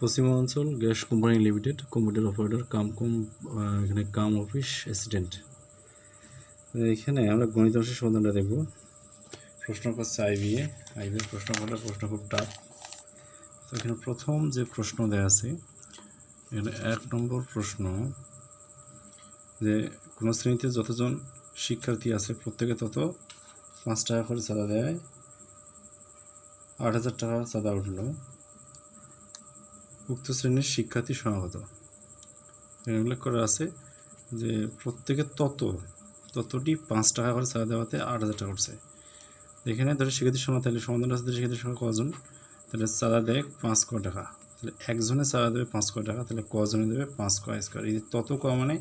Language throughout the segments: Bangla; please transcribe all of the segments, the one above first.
Paschimanchal gas company limited, computer operator cum cum এখানে কাম অফিস অ্যাসিস্ট্যান্ট। এখানে আমরা গণিত অংশের সমাধানটা দেখব। প্রশ্ন করছে আইবিএ আইবিএর প্রশ্ন করলে প্রশ্ন খুব টাফ তো এখানে প্রথম যে প্রশ্ন দেওয়া আছে, এখানে এক নম্বর প্রশ্ন যে কোনো শ্রেণীতে যতজন শিক্ষার্থী আছে, প্রত্যেকে তত পাঁচ টাকা করে চাঁদা দেয়। আট হাজার টাকা চাঁদা উঠল। উক্ত শ্রেণির শিক্ষার্থী সমাগত। এখানে উল্লেখ করা আছে যে প্রত্যেকের তত ততটি পাঁচ টাকা করে চাঁদা দেওয়াতে আট হাজার টাকা উঠছে। এখানে ধরো শিক্ষার্থীর সংখ্যা তাহলে সমাধান আছে শিক্ষার্থীর সংখ্যা কজন? তাহলে চাঁদা দেয় পাঁচ ক টাকা। তাহলে একজনে চাঁদা দেবে পাঁচ ক টাকা তাহলে কজনে দেবে পাঁচ ক স্কোয়ার। এই তত ক মানে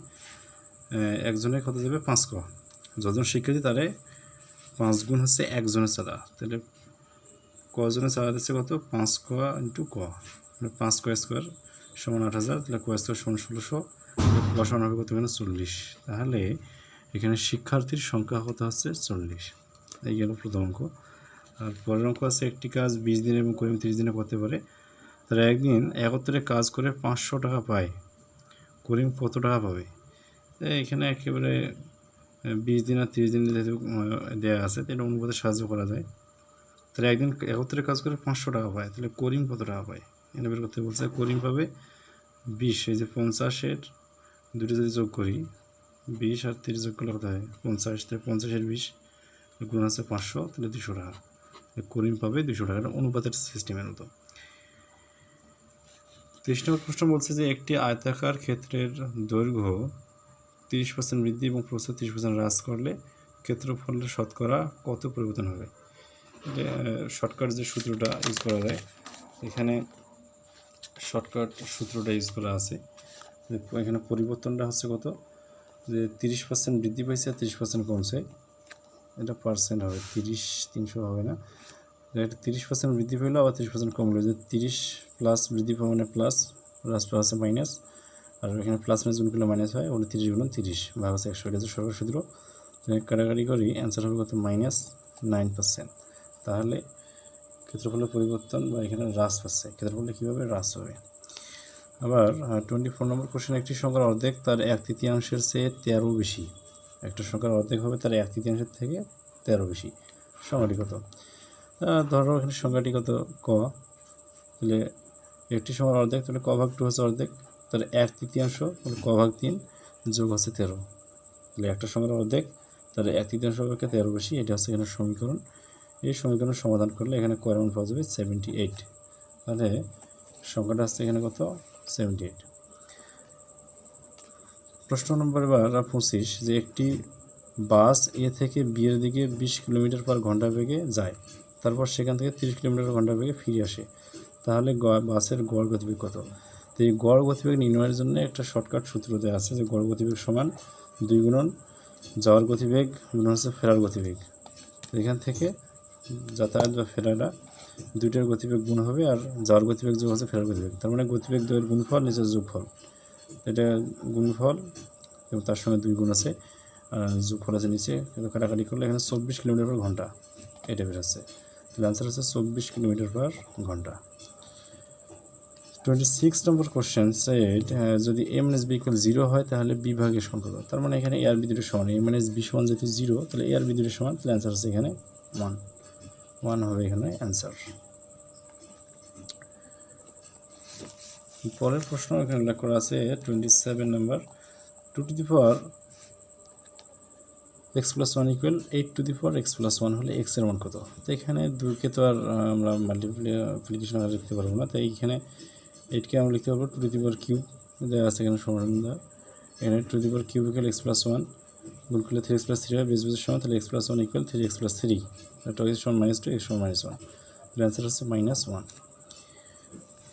আহ, একজনে কত দেবে পাঁচ ক। যজন শিক্ষার্থী তারে পাঁচ গুণ হচ্ছে একজনের চাঁদা তাহলে কজনের চাঁদা দিচ্ছে কত? পাঁচ ক ইন্টু ক। পাঁচ ক স্কোয়ার সমান আট হাজার, তাহলে ক স্কোয়ার সমান ষোলোশো ক সমান হবে কত এখানে চল্লিশ। তাহলে এখানে শিক্ষার্থীর সংখ্যা কত হচ্ছে? চল্লিশ। এই গেল প্রথম অঙ্ক। আর পরের অঙ্ক আছে, একটি কাজ বিশ দিন এবং করিম তিরিশ দিনে করতে পারে। তারা একদিন একত্রে কাজ করে পাঁচশো টাকা পায়। করিম কত টাকা পাবে? এখানে একেবারে বিশ দিন আর তিরিশ দিন যেহেতু দেওয়া আছে এটা অনুপাতে সাহায্য করা যায়। তাহলে একদিন একত্রে কাজ করে পাঁচশো টাকা পায়। তাহলে করিম কত টাকা পায়? এখানে বের করতে বলছে করিম পাবে বিশ, এই যে পঞ্চাশের দুটো যদি যোগ করি, বিশ আর তিরিশ যোগ করলে কত হয়? পঞ্চাশ, তাহলে পঞ্চাশের বিশ গুণ আছে পাঁচশো, তাহলে দুশো টাকা। করিম পাবে দুশো টাকা অনুপাতের সিস্টেমের মতো। তেইশ নম্বর প্রশ্ন বলছে যে একটি আয়তাকার ক্ষেত্রের দৈর্ঘ্য তিরিশ পার্সেন্ট বৃদ্ধি এবং প্রস্থ তিরিশ পার্সেন্ট হ্রাস করলে ক্ষেত্রফলের শতকরা কত পরিবর্তন হবে? শর্টকাট যে সূত্রটা ইউজ করা যায়, এখানে শর্টকাট সূত্রটা ইউজ করা আছে। এখানে পরিবর্তনটা হচ্ছে কত? যে তিরিশ পার্সেন্ট বৃদ্ধি পাইছে আর তিরিশ পার্সেন্ট কমছে। এটা পার্সেন্ট হবে, তিরিশ তিনশো হবে না। এটা তিরিশ পার্সেন্ট বৃদ্ধি পেল, আবার তিরিশ পার্সেন্ট কমলো। যে তিরিশ প্লাস বৃদ্ধি পাওয়া মানে প্লাস প্লাস প্লাস মাইনাস আর এখানে প্লাস মাইনাস গুণ করলে মাইনাস হয়, ওটা তিরিশ গুণ তিরিশ, ভাগ হচ্ছে একশো। এটা হচ্ছে সরকার সূত্র তো কাটাকাটি করি অ্যান্সার হবে কত? মাইনাস নাইন পার্সেন্ট তাহলে ক্ষেত্রফলের পরিবর্তন বা এখানে হ্রাস পাচ্ছে। ক্ষেত্রফলে কীভাবে হ্রাস হবে? আবার টোয়েন্টি ফোর নম্বর কোশ্চেন একটি সংখ্যার অর্ধেক, তার এক তৃতীয়াংশের চেয়ে তেরো বেশি। একটা সংখ্যার অর্ধেক হবে, তার এক তৃতীয়াংশের থেকে তেরো বেশি। সংখ্যাটি কত? ধরো এখানে সংখ্যাটি কত? ক। তাহলে একটি সংখ্যার অর্ধেক, তাহলে ক ভাগ টু হচ্ছে অর্ধেক তাহলে এক তৃতীয়াংশ, তাহলে ক ভাগ তিন যোগ হচ্ছে তেরো। তাহলে একটা সংখ্যার অর্ধেক তাহলে এক তৃতীয়াংশ অপেক্ষা তেরো বেশি, এটা হচ্ছে এখানে সমীকরণ। এই সমীকরণ সমাধান করলে এখানে কয় মান পাওয়া যাবে সেভেন্টি এইট তাহলে সংখ্যাটা হচ্ছে এখানে কত? সেভেন্টি এইট প্রশ্ন নম্বর এবার পঁচিশ, যে একটি বাস এ থেকে বিয়ের দিকে বিশ কিলোমিটার পার ঘণ্টা বেগে যায়, তারপর সেখান থেকে তিরিশ কিলোমিটার ঘণ্টা বেগে ফিরে আসে, তাহলে বাসের গড় গতিবেগ কত? তো এই গড় গতিবেগ নির্ণয়ের জন্য একটা শর্টকাট সূত্র দেওয়া আছে যে গড় গতিবেগ সমান দুই গুণন যাওয়ার গতিবেগ, গুণন হচ্ছে ফেরার গতিবেগ। এখান থেকে যাতায়াত বা ফেরাটা দুইটার গতিবেগ গুণ হবে আর যাওয়ার গতিবেগ যোগ হচ্ছে ফেরার গতিবেগ। তার মানে গতিবেগ দুয়ের গুণফল নিচের যোগফল। এটা গুণফল এবং তার সঙ্গে দুই গুণ আছে, আর যোগফল আছে নিচে। কিন্তু কাটাকাটি করলে এখানে চব্বিশ কিলোমিটার পার ঘণ্টা এটা বেরোচ্ছে তাহলে আনসার হচ্ছে চব্বিশ কিলোমিটার পার ঘণ্টা। Twenty six number question set যদি A minus B equal zero হয় তাহলে বি ভাগের সমান কত তার মানে এখানে এ আর বি দুটো সমান। এ মাইনাস বি সমান যেহেতু জিরো তাহলে এ আর বি দুটো সমান, তাহলে অ্যান্সার হচ্ছে এখানে ওয়ান ওয়ান হবে এখানে অ্যান্সার। পরের প্রশ্ন এখানে উল্লেখ করা আছে twenty seven number two to the power X plus one equal eight to the power X plus one হলে এক্সের মান কত? তো এখানে দুইকে তো আর আমরা মাল্টিপ্লিকেশন আর লিখতে পারব না। তাই এখানে এইটকে আমরা লিখতে পারব two to the power cube দেওয়া আছে এখানে সমাধান দেওয়া এখানে to the power cube equal X plus one গুণ করলে থ্রি এক্স প্লাস থ্রি হয় বেস বেসের সময় তাহলে X plus one equal three X plus three এটা এক্স সমান minus two X minus one answer হচ্ছে মাইনাস ওয়ান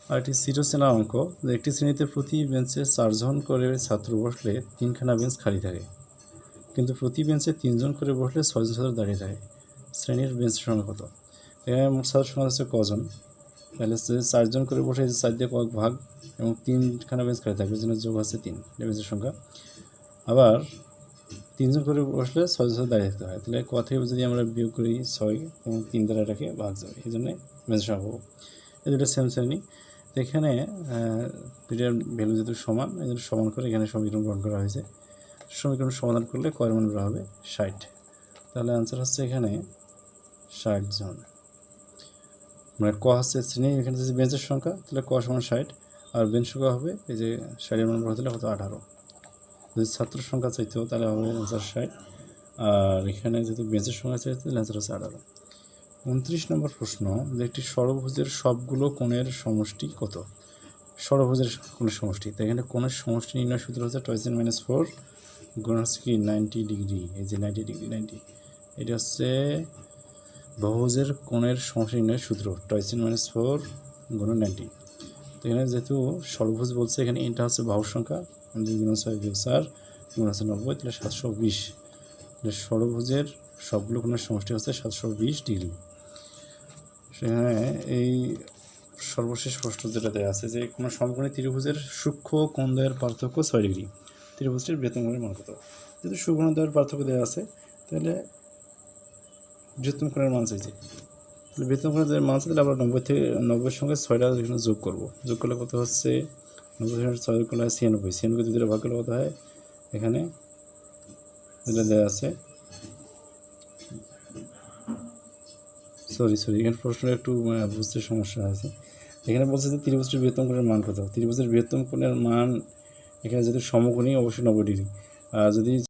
আর একটি সিরো সেনা অঙ্ক একটি শ্রেণীতে প্রতি বেঞ্চে চারজন করে ছাত্র বসলে তিনখানা বেঞ্চ খালি থাকে কিন্তু প্রতি বেঞ্চে তিনজন করে বসলে ছয়জন ছাত্র দাঁড়িয়ে থাকে শ্রেণির বেঞ্চের সংখ্যা কত এখানে মোট ছাত্র সংখ্যা হচ্ছে কজন তাহলে চারজন করে বসে চার দিয়ে কয়েক ভাগ এবং তিনখানা বেঞ্চ খালি থাকবে জন্য যোগ আছে তিন বেঞ্চের সংখ্যা আবার তিনজন করে বসলে ছয় ছয় দাঁড়িয়ে থাকতে হয়। তাহলে ক থেকে যদি আমরা বিয়োগ করি ছয়, এবং তিন দ্বারা এটাকে ভাগ যাবে। এই জন্যে সংখ্যা পাবো এই দুটো সেম শ্রেণি। এখানে পিরিয়ড ভ্যালু যেহেতু সমান, এই জন্য সমান করে এখানে সমীকরণ গ্রহণ করা হয়েছে। সমীকরণ সমাধান করলে কয়ের মান হবে ষাট। তাহলে আনসার হচ্ছে এখানে ষাট জন। মানে ক হচ্ছে শ্রেণি, এখানে যদি বেঞ্চের সংখ্যা, তাহলে ক সমান ষাট। আর বেঞ্চ সংখ্যা হবে, এই যে ষাটের মান বড় দিলে হতো আঠারো। যদি ছাত্র সংখ্যা চাইতো, তাহলে হবে অ্যান্সার ষাট। আর এখানে যদি বেঞ্চের সংখ্যা চাইতো, তাহলে অ্যান্সার হচ্ছে আঠারো। উনত্রিশ নম্বর প্রশ্ন, যে একটি ষড়ভুজের সবগুলো কোণের সমষ্টি কত? ষড়ভুজের কোণের সমষ্টি। তো এখানে কোণের সমষ্টি নির্ণয় সূত্র হচ্ছে টয়েসেন মাইনাস ফোর গুণ হচ্ছে কি নাইনটি ডিগ্রি এই যে নাইনটি ডিগ্রি নাইনটি এটা হচ্ছে বহুভুজের কোণের সমষ্টি নির্ণয়ের সূত্র টয়েসেন মাইনাস ফোর গুণ নাইনটি তো এখানে যেহেতু ষড়ভুজ বলছে, এখানে এটা হচ্ছে বাহুর সংখ্যা দুই গুণ ছয় বিয়োগ চার, গুণ হচ্ছে নব্বই, তাহলে সাতশো বিশ। তাহলে ষড়ভুজের সবগুলো কোণের সমষ্টি হচ্ছে সাতশো বিশ ডিগ্রি। সেখানে এই সর্বশেষ প্রশ্ন যেটা দেওয়া আছে যে, কোনো সমকোণী ত্রিভুজের সূক্ষ্ম কোণদ্বয়ের পার্থক্য ছয় ডিগ্রি। ত্রিভুজটির কোণের মান কত? যেহেতু সুকোণদ্বয়ের পার্থক্য দেওয়া আছে, তাহলে বৃহত্তম কোণের মান চাইছে। তাহলে বৃহত্তম কোণের যে মান তাহলে আমরা নব্বই থেকে, নব্বইয়ের সঙ্গে ছয়টা এখানে যোগ করব। যোগ করলে কত হচ্ছে? নব্বই সঙ্গে ছয় যোগ করলে হয় ছিয়ানব্বই। ছিয়ানব্বই দুটো ভাগ করলে কত হয়? এখানে যেটা দেওয়া আছে। সরি সরি এখানে প্রশ্নটা একটু বুঝতে সমস্যা আছে এখানে বলছে যে ত্রিভুজটির বৃহত্তম কোণের মান কত? ত্রিভুজের বৃহত্তম কোণের মান এখানে যদি সমকোণী, অবশ্যই নব্বই ডিগ্রি। আর যদি